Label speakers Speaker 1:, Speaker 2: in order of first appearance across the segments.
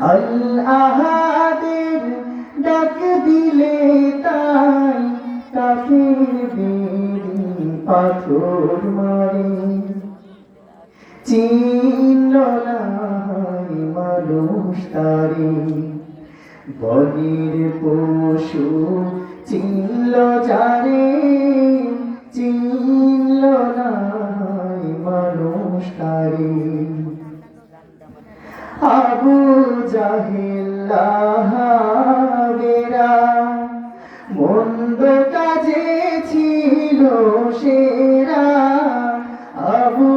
Speaker 1: আল আহাদের ডাক দিলে তাই কাফির বেদিন পাথর মারে। চিনল না মানুষ তারে। বনের পশু চিনল যারে। চিনল না মানুষ তারে। আবু জাহিল্লাহাবেরা মন্দ কাজে ছিল সেরা আবু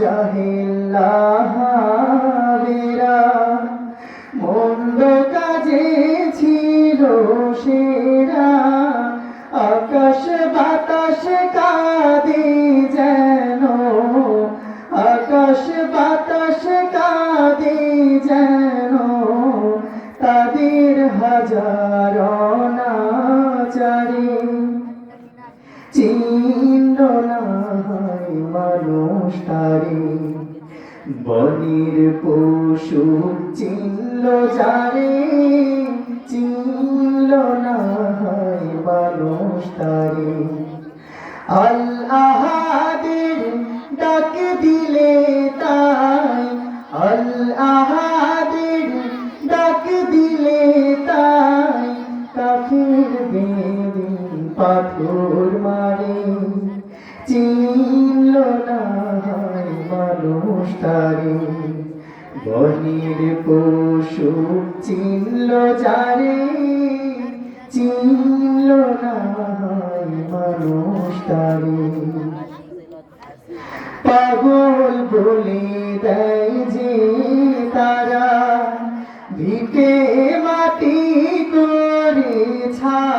Speaker 1: জাহিল্লাহাবেরা মন্দ কাজে ছিল সেরা আকাশ বাতাস কাঁদে নাচারে না নাই মানুষ তারি। বনির পশু চিনল যারে। চিনল না হয় মানুষ পাথর মারে চিনল হয় মানুষ বনের পশু চিনল যারে, চিনল না পাগল বলে দেয় যে তারা, ভিটে মাটি করে ছাড়া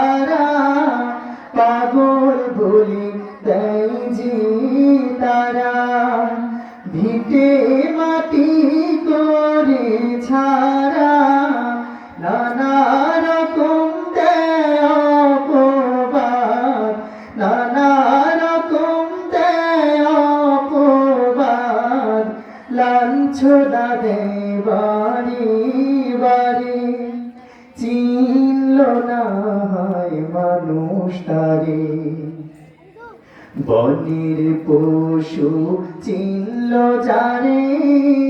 Speaker 1: নানা রকম দেয় নানা রকম দেয় অপবাদ লাঞ্ছনা দেয় বাড়ি। বাড়ি চিনল না হয় মানুষ তারে। পশু চিনল যারে।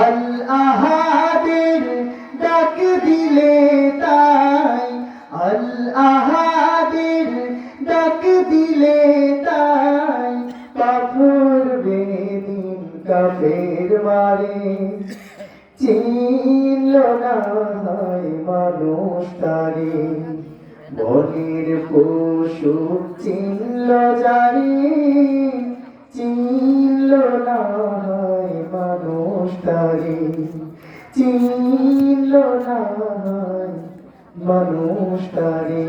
Speaker 1: আল আহাদের ডাক দিলে তাই আল আহাদের ডাক দিলে তাই, পাথর বেদিন কাফের মারে। চিনল না হয় মানুষ তারে, বনের পশু চিনল যারে। চিনল না মানুষ তারে